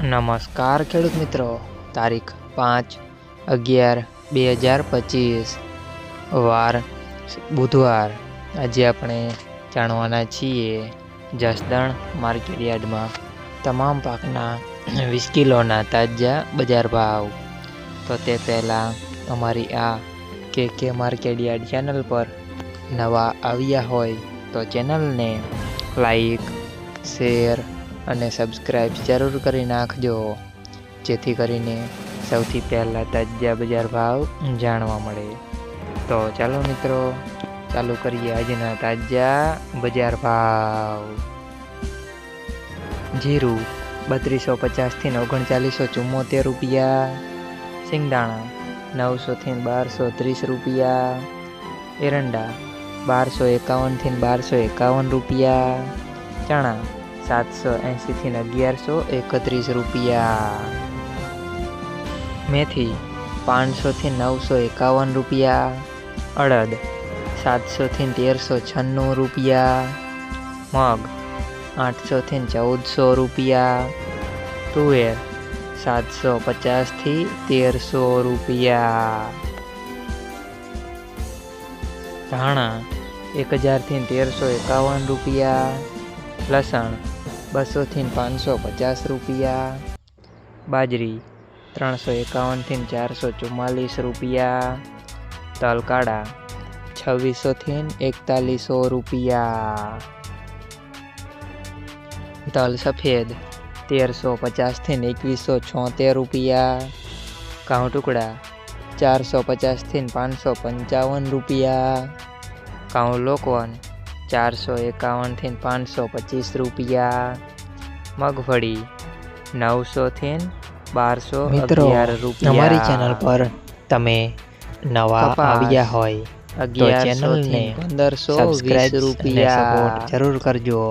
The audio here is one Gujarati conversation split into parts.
નમસ્કાર ખેડૂત મિત્રો. તારીખ પાંચ અગિયાર બે હજાર પચીસ. વાર બુધવાર. આજે આપણે જાણવાના છીએ જસદણ માર્કેટ યાર્ડમાં તમામ પાકના વીસ કિલોના તાજા બજાર ભાવ. તો તે પહેલાં અમારી આ કે કે માર્કેટ યાર્ડ ચેનલ પર નવા આવ્યા હોય તો ચેનલને લાઈક, શેર અને સબસ્ક્રાઈબ જરૂર કરી નાખજો. જેથી કરીને સૌથી પહેલાં તાજા બજાર ભાવ જાણવા મળે. તો ચાલો મિત્રો, ચાલુ કરીએ આજના તાજા બજાર ભાવ. જીરું બત્રીસો પચાસથી ઓગણચાલીસો ચુમ્મોતેર રૂપિયા. સિંગદાણા નવસોથી બારસો ત્રીસ રૂપિયા. એરંડા બારસો એકાવનથી બારસો એકાવન રૂપિયા. ચણા સાતસો એંશીથી અગિયારસો એકત્રીસ રૂપિયા. મેથી પાંચસોથી નવસો એકાવન રૂપિયા. અડદ સાતસોથી તેરસો છન્નું રૂપિયા. મગ આઠસોથી ચૌદસો રૂપિયા. તુવેર સાતસો પચાસથી તેરસો રૂપિયા. ધાણા એક હજારથી તેરસો એકાવન રૂપિયા. લસણ બસોથી પાંચસો પચાસ રૂપિયા. બાજરી ત્રણસો એકાવનથી ચારસો ચુમ્માલીસ રૂપિયા. તલ કાળા છવ્વીસોથી એકતાલીસો રૂપિયા. તલ સફેદ તેરસો પચાસથી એકવીસો છોતેર રૂપિયા. કાઉ ટુકડા ચારસો પચાસથી પાંચસો પંચાવન રૂપિયા. કાઉ લોકવન ચારસો એકાવનથી પાંચસો પચીસ રૂપિયા. મગફળી નવસોથી બારસો મિત્રો અગિયાર રૂપિયા. અમારી ચેનલ પર તમે નવા. આવ્યા હોય તો અગિયારસો ચેનલને પંદરસો વીસ રૂપિયા. જરૂર કરજો.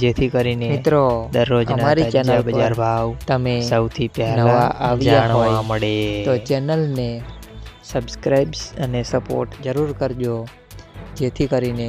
જેથી કરીને મિત્રો દરરોજ અમારી ચેનલ બજાર ભાવ તમે સૌથી પહેલા આવ્યા હોય મળે. તો ચેનલને સબસ્ક્રાઇબ્સ અને સપોર્ટ જરૂર કરજો. જેથી કરીને